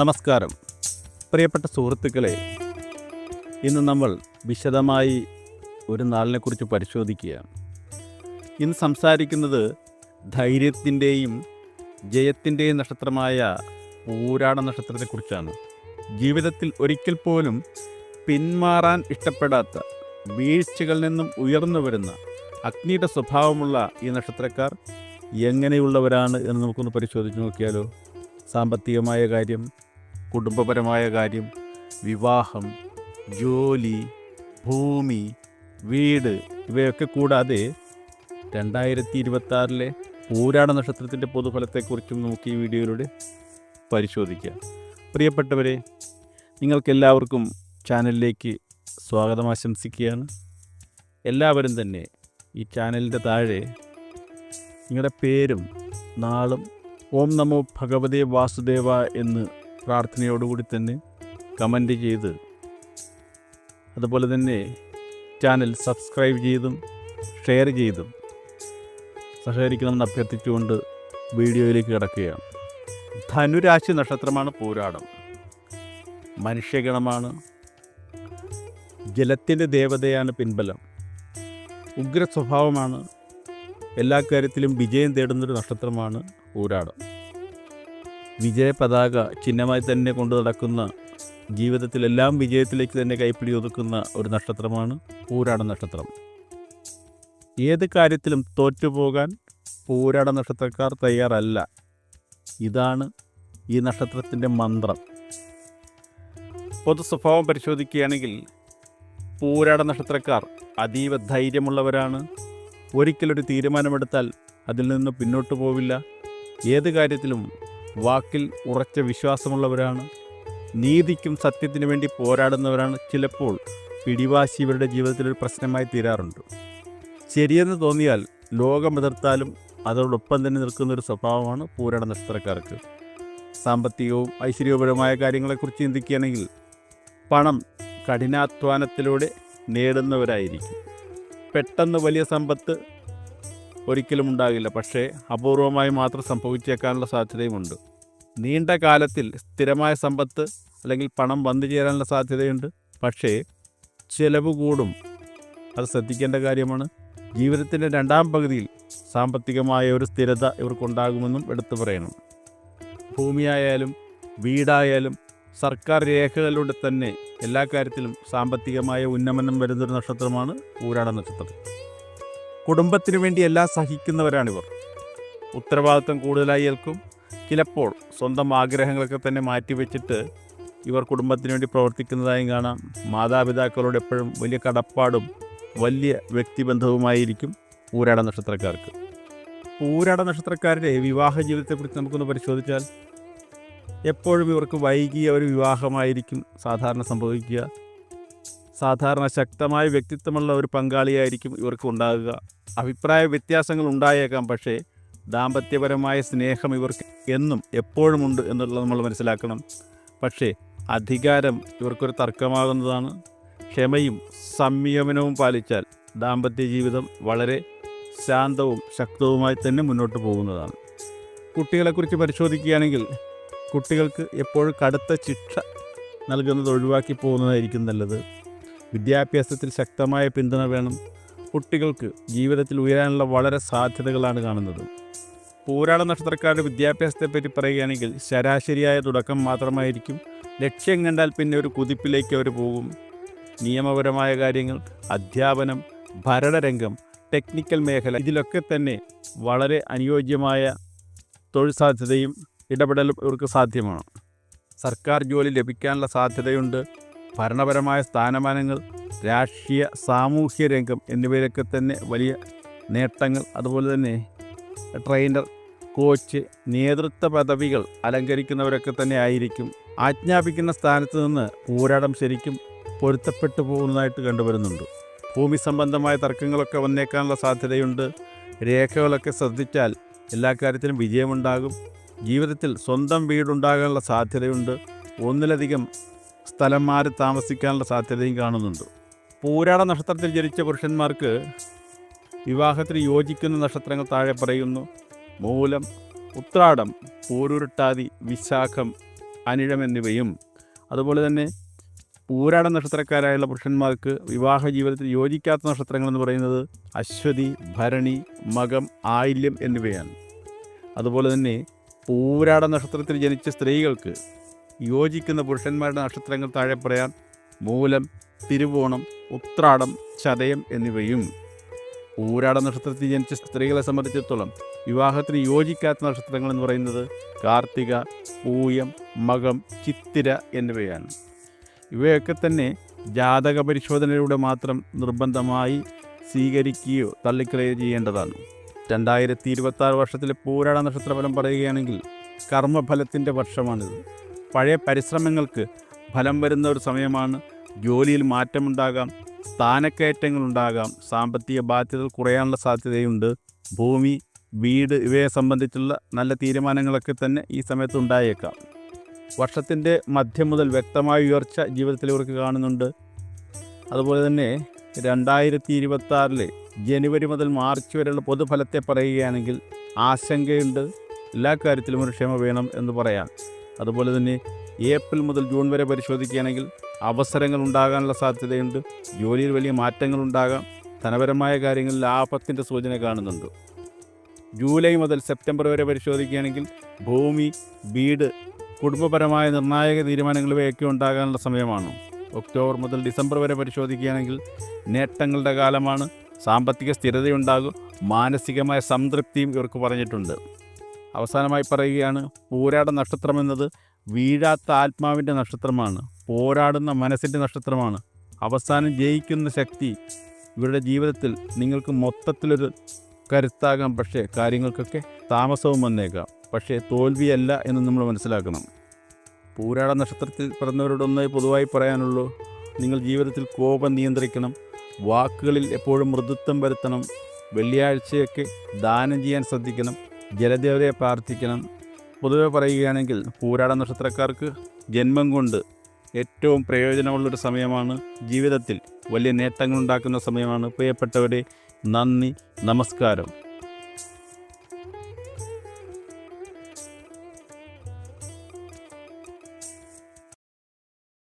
നമസ്കാരം. പ്രിയപ്പെട്ട സുഹൃത്തുക്കളെ ഇന്ന് നമ്മൾ വിശദമായി ഒരു നാളിനെക്കുറിച്ച് പരിശോധിക്കുകയാണ്. ഇന്ന് സംസാരിക്കുന്നത് ധൈര്യത്തിന്റെയും ജയത്തിന്റെയും നക്ഷത്രമായ പൂരാട നക്ഷത്രത്തെക്കുറിച്ചാണ്. ജീവിതത്തിൽ ഒരിക്കൽ പോലും പിന്മാറാൻ ഇഷ്ടപ്പെടാത്ത വീഴ്ചകളിൽ നിന്നും ഉയർന്നു വരുന്ന അഗ്നിയുടെ സ്വഭാവമുള്ള ഈ നക്ഷത്രക്കാർ എങ്ങനെയുള്ളവരാണ് എന്ന് നമുക്കൊന്ന് പരിശോധിച്ച് നോക്കിയാലോ? സാമ്പത്തികമായ കാര്യം കുടുംബപരമായ കാര്യം വിവാഹം ജോലി ഭൂമി വീട് ഇവയൊക്കെ കൂടാതെ രണ്ടായിരത്തി ഇരുപത്തി ആറിലെ പൂരാട നക്ഷത്രത്തിന്റെ പൊതുഫലത്തെക്കുറിച്ചും നമുക്ക് ഈ വീഡിയോയിലൂടെ പരിശോധിക്കാം. പ്രിയപ്പെട്ടവരെ നിങ്ങൾക്കെല്ലാവർക്കും ചാനലിലേക്ക് സ്വാഗതം ആശംസിക്കുകയാണ്. എല്ലാവരും തന്നെ ഈ ചാനലിന്റെ താഴെ നിങ്ങളുടെ പേരും നാളും ഓം നമോ ഭഗവതേ വാസുദേവ എന്ന് പ്രാർത്ഥനയോടുകൂടി തന്നെ കമന്റ് ചെയ്ത് അതുപോലെ തന്നെ ചാനൽ സബ്സ്ക്രൈബ് ചെയ്തും ഷെയർ ചെയ്തും സഹകരിക്കണമെന്ന് അഭ്യർത്ഥിച്ചുകൊണ്ട് വീഡിയോയിലേക്ക് കിടക്കുകയാണ്. ധനുരാശി നക്ഷത്രമാണ് പോരാടം. മനുഷ്യഗണമാണ്. ജലത്തിന്റെ ദേവതയാണ് പിൻബലം. ഉഗ്ര സ്വഭാവമാണ് എല്ലാ കാര്യത്തിലും വിജയം തേടുന്നൊരു നക്ഷത്രമാണ് പൂരാടം. വിജയ പതാക ചിഹ്നമായി തന്നെ കൊണ്ടു നടക്കുന്ന ജീവിതത്തിലെല്ലാം വിജയത്തിലേക്ക് തന്നെ കൈപ്പിടി ഒതുക്കുന്ന ഒരു നക്ഷത്രമാണ് പൂരാട നക്ഷത്രം. ഏത് കാര്യത്തിലും തോറ്റുപോകാൻ പൂരാട നക്ഷത്രക്കാർ തയ്യാറല്ല. ഇതാണ് ഈ നക്ഷത്രത്തിന്റെ മന്ത്രം. പൊതു സ്വഭാവം പരിശോധിക്കുകയാണെങ്കിൽ പൂരാട നക്ഷത്രക്കാർ അതീവ ധൈര്യമുള്ളവരാണ്. ഒരിക്കലൊരു തീരുമാനമെടുത്താൽ അതിൽ നിന്ന് പിന്നോട്ട് പോവില്ല. ഏത് കാര്യത്തിലും വാക്കിൽ ഉറച്ച വിശ്വാസമുള്ളവരാണ്. നീതിക്കും സത്യത്തിനു വേണ്ടി പോരാടുന്നവരാണ് ചിലപ്പോൾ പിടിവാശി ഇവരുടെ ജീവിതത്തിൽ ഒരു പ്രശ്നമായി തീരാറുണ്ട്. ശരിയെന്ന് തോന്നിയാൽ ലോകമെതിർത്താലും അതോടൊപ്പം തന്നെ നിൽക്കുന്ന ഒരു സ്വഭാവമാണ് പൂരട നക്ഷത്രക്കാർക്ക്. സാമ്പത്തികവും ഐശ്വര്യപരമായ കാര്യങ്ങളെക്കുറിച്ച് ചിന്തിക്കുകയാണെങ്കിൽ പണം കഠിനാധ്വാനത്തിലൂടെ നേടുന്നവരായിരിക്കും. പെട്ടെന്ന് വലിയ സമ്പത്ത് ഒരിക്കലും ഉണ്ടാകില്ല. പക്ഷേ അപൂർവമായി മാത്രം സംഭവിച്ചേക്കാനുള്ള സാധ്യതയുമുണ്ട്. നീണ്ട കാലത്തിൽ സ്ഥിരമായ സമ്പത്ത് അല്ലെങ്കിൽ പണം വന്നു ചേരാനുള്ള സാധ്യതയുണ്ട്. പക്ഷേ ചിലവ് കൂടും. അത് ശ്രദ്ധിക്കേണ്ട കാര്യമാണ്. ജീവിതത്തിന്റെ രണ്ടാം പകുതിയിൽ സാമ്പത്തികമായ ഒരു സ്ഥിരത ഇവർക്കുണ്ടാകുമെന്നും എടുത്തു പറയണം. ഭൂമിയായാലും വീടായാലും സർക്കാർ രേഖകളിലൂടെ തന്നെ എല്ലാ കാര്യത്തിലും സാമ്പത്തികമായ ഉന്നമനം വരുന്നൊരു നക്ഷത്രമാണ് ഊരാട നക്ഷത്രം. കുടുംബത്തിനു വേണ്ടി എല്ലാം സഹിക്കുന്നവരാണിവർ. ഉത്തരവാദിത്വം കൂടുതലായി ഏൽക്കും. ചിലപ്പോൾ സ്വന്തം ആഗ്രഹങ്ങളൊക്കെ തന്നെ മാറ്റിവെച്ചിട്ട് ഇവർ കുടുംബത്തിന് വേണ്ടി പ്രവർത്തിക്കുന്നതായും കാണാം. മാതാപിതാക്കളോട് എപ്പോഴും വലിയ കടപ്പാടും വലിയ വ്യക്തിബന്ധവുമായിരിക്കും ഊരാട നക്ഷത്രക്കാർക്ക്. ഊരാട നക്ഷത്രക്കാരുടെ വിവാഹ ജീവിതത്തെക്കുറിച്ച് നമുക്കൊന്ന് പരിശോധിച്ചാൽ എപ്പോഴും ഇവർക്ക് വൈകിയ ഒരു വിവാഹമായിരിക്കും സാധാരണ സംഭവിക്കുക. സാധാരണ ശക്തമായ വ്യക്തിത്വമുള്ള ഒരു പങ്കാളിയായിരിക്കും ഇവർക്ക് ഉണ്ടാകുക. അഭിപ്രായ വ്യത്യാസങ്ങൾ ഉണ്ടായേക്കാം പക്ഷേ ദാമ്പത്യപരമായ സ്നേഹം ഇവർക്ക് എന്നും എപ്പോഴും ഉണ്ട് എന്നുള്ളത് നമ്മൾ മനസ്സിലാക്കണം. പക്ഷേ അധികാരം ഇവർക്കൊരു തർക്കമാകുന്നതാണ്. ക്ഷമയും സംയമനവും പാലിച്ചാൽ ദാമ്പത്യ ജീവിതം വളരെ ശാന്തവും ശക്തവുമായി തന്നെ മുന്നോട്ട് പോകുന്നതാണ്. കുട്ടികളെക്കുറിച്ച് പരിശോധിക്കുകയാണെങ്കിൽ കുട്ടികൾക്ക് എപ്പോഴും കടുത്ത ശിക്ഷ നൽകുന്നത് ഒഴിവാക്കി പോകുന്നതായിരിക്കും നല്ലത്. വിദ്യാഭ്യാസത്തിൽ ശക്തമായ പിന്തുണ വേണം. കുട്ടികൾക്ക് ജീവിതത്തിൽ ഉയരാനുള്ള വളരെ സാധ്യതകളാണ് കാണുന്നത്. പൂരാള നക്ഷത്രക്കാരുടെ വിദ്യാഭ്യാസത്തെപ്പറ്റി പറയുകയാണെങ്കിൽ ശരാശരിയായ തുടക്കം മാത്രമായിരിക്കും. ലക്ഷ്യം കണ്ടാൽ പിന്നെ ഒരു കുതിപ്പിലേക്ക് അവർ പോകും. നിയമപരമായ കാര്യങ്ങൾ അധ്യാപനം ഭരണരംഗം ടെക്നിക്കൽ മേഖല ഇതിലൊക്കെ തന്നെ വളരെ അനുയോജ്യമായ തൊഴിൽ സാധ്യതയും ഇടപെടലും ഇവർക്ക് സാധ്യമാണ്. സർക്കാർ ജോലി ലഭിക്കാനുള്ള സാധ്യതയുണ്ട്. ഭരണപരമായ സ്ഥാനമാനങ്ങൾ രാഷ്ട്രീയ സാമൂഹ്യ രംഗം എന്നിവയിലൊക്കെ തന്നെ വലിയ നേട്ടങ്ങൾ. അതുപോലെ തന്നെ ട്രെയിനർ കോച്ച് നേതൃത്വ പദവികൾ അലങ്കരിക്കുന്നവരൊക്കെ തന്നെ ആയിരിക്കും. ആജ്ഞാപിക്കുന്ന സ്ഥാനത്ത് നിന്ന് പോരാടം ശരിക്കും പൊരുത്തപ്പെട്ടു പോകുന്നതായിട്ട് കണ്ടുവരുന്നുണ്ട്. ഭൂമി സംബന്ധമായ തർക്കങ്ങളൊക്കെ വന്നേക്കാനുള്ള സാധ്യതയുണ്ട്. രേഖകളൊക്കെ ശ്രദ്ധിച്ചാൽ എല്ലാ കാര്യത്തിലും വിജയമുണ്ടാകും. ജീവിതത്തിൽ സ്വന്തം വീടുണ്ടാകാനുള്ള സാധ്യതയുണ്ട്. ഒന്നിലധികം സ്ഥലം മാറി താമസിക്കാനുള്ള സാധ്യതയും കാണുന്നുണ്ട്. പൂരാട നക്ഷത്രത്തിൽ ജനിച്ച പുരുഷന്മാർക്ക് വിവാഹത്തിന് യോജിക്കുന്ന നക്ഷത്രങ്ങൾ താഴെ പറയുന്നു. മൂലം ഉത്രാടം പൂരുരുട്ടാതി വിശാഖം അനിഴം എന്നിവയും. അതുപോലെ തന്നെ പൂരാട നക്ഷത്രക്കാരായുള്ള പുരുഷന്മാർക്ക് വിവാഹ ജീവിതത്തിൽ യോജിക്കാത്ത നക്ഷത്രങ്ങൾ എന്ന് പറയുന്നത് അശ്വതി ഭരണി മകം ആയില്യം എന്നിവയാണ്. അതുപോലെ തന്നെ പൂരാട നക്ഷത്രത്തിൽ ജനിച്ച സ്ത്രീകൾക്ക് യോജിക്കുന്ന പുരുഷന്മാരുടെ നക്ഷത്രങ്ങൾ താഴെ പറയാം മൂലം തിരുവോണം ഉത്രാടം ചതയം എന്നിവയും. പൂരാട നക്ഷത്രത്തിൽ ജനിച്ച സ്ത്രീകളെ സംബന്ധിച്ചിടത്തോളം വിവാഹത്തിന് യോജിക്കാത്ത നക്ഷത്രങ്ങൾ എന്ന് പറയുന്നത് കാർത്തിക പൂയം മകം ചിത്തിര എന്നിവയാണ്. ഇവയൊക്കെ തന്നെ ജാതക പരിശോധനയിലൂടെ മാത്രം നിർബന്ധമായി സ്വീകരിക്കുകയോ തള്ളിക്കളയോ ചെയ്യേണ്ടതാണ്. രണ്ടായിരത്തി ഇരുപത്തി ആറ് വർഷത്തിലെ പൂരാട നക്ഷത്രഫലം പറയുകയാണെങ്കിൽ കർമ്മഫലത്തിന്റെ വർഷമാണിത്. പഴയ പരിശ്രമങ്ങൾക്ക് ഫലം വരുന്ന ഒരു സമയമാണ് ജോലിയിൽ മാറ്റമുണ്ടാകാം സ്ഥാനക്കയറ്റങ്ങൾ ഉണ്ടാകാം സാമ്പത്തിക ബാധ്യതകൾ കുറയാനുള്ള സാധ്യതയുണ്ട്. ഭൂമി വീട് ഇവയെ സംബന്ധിച്ചുള്ള നല്ല തീരുമാനങ്ങളൊക്കെ തന്നെ ഈ സമയത്ത് ഉണ്ടായേക്കാം. വർഷത്തിന്റെ മധ്യം മുതൽ വ്യക്തമായ ഉയർച്ച ജീവിതത്തിൽ ഇവർക്ക് കാണുന്നുണ്ട്. അതുപോലെ തന്നെ രണ്ടായിരത്തി ഇരുപത്തി ജനുവരി മുതൽ മാർച്ച് വരെയുള്ള പൊതുഫലത്തെ പറയുകയാണെങ്കിൽ ആശങ്കയുണ്ട്. എല്ലാ കാര്യത്തിലും ഒരു ക്ഷമ വേണം എന്ന് പറയാം. അതുപോലെ തന്നെ ഏപ്രിൽ മുതൽ ജൂൺ വരെ പരിശോധിക്കുകയാണെങ്കിൽ അവസരങ്ങൾ ഉണ്ടാകാനുള്ള സാധ്യതയുണ്ട്. ജോലിയിൽ വലിയ മാറ്റങ്ങൾ ഉണ്ടാകാം. ധനപരമായ കാര്യങ്ങളിൽ ലാഭത്തിന്റെ സൂചന കാണുന്നുണ്ട്. ജൂലൈ മുതൽ സെപ്റ്റംബർ വരെ പരിശോധിക്കുകയാണെങ്കിൽ ഭൂമി വീട് കുടുംബപരമായ നിർണായക തീരുമാനങ്ങൾ ഇവയൊക്കെ ഉണ്ടാകാനുള്ള സമയമാണ്. ഒക്ടോബർ മുതൽ ഡിസംബർ വരെ പരിശോധിക്കുകയാണെങ്കിൽ നേട്ടങ്ങളുടെ കാലമാണ്. സാമ്പത്തിക സ്ഥിരതയുണ്ടാകും. മാനസികമായ സംതൃപ്തിയും ഇവർക്ക് പറഞ്ഞിട്ടുണ്ട്. അവസാനമായി പറയുകയാണ് പോരാട നക്ഷത്രം എന്നത് വീഴാത്ത ആത്മാവിന്റെ നക്ഷത്രമാണ് പോരാടുന്ന മനസ്സിന്റെ നക്ഷത്രമാണ്. അവസാനം ജയിക്കുന്ന ശക്തി ഇവരുടെ ജീവിതത്തിൽ നിങ്ങൾക്ക് മൊത്തത്തിലൊരു കരുത്താകാം. പക്ഷേ കാര്യങ്ങൾക്കൊക്കെ താമസവും വന്നേക്കാം. പക്ഷേ തോൽവിയല്ല എന്ന് നമ്മൾ മനസ്സിലാക്കണം. പൂരാട നക്ഷത്രത്തിൽ പിറന്നവരോടൊന്നേ പൊതുവായി പറയാനുള്ളൂ നിങ്ങൾ ജീവിതത്തിൽ കോപം നിയന്ത്രിക്കണം വാക്കുകളിൽ എപ്പോഴും മൃദുത്വം വരുത്തണം വെള്ളിയാഴ്ചയൊക്കെ ദാനം ചെയ്യാൻ ശ്രദ്ധിക്കണം ജലദേവതയെ പ്രാർത്ഥിക്കണം. പൊതുവെ പറയുകയാണെങ്കിൽ പൂരാട നക്ഷത്രക്കാർക്ക് ജന്മം കൊണ്ട് ഏറ്റവും പ്രയോജനമുള്ളൊരു സമയമാണ് ജീവിതത്തിൽ വലിയ നേട്ടങ്ങളുണ്ടാക്കുന്ന സമയമാണ്. പ്രിയപ്പെട്ടവരെ നന്ദി നമസ്കാരം.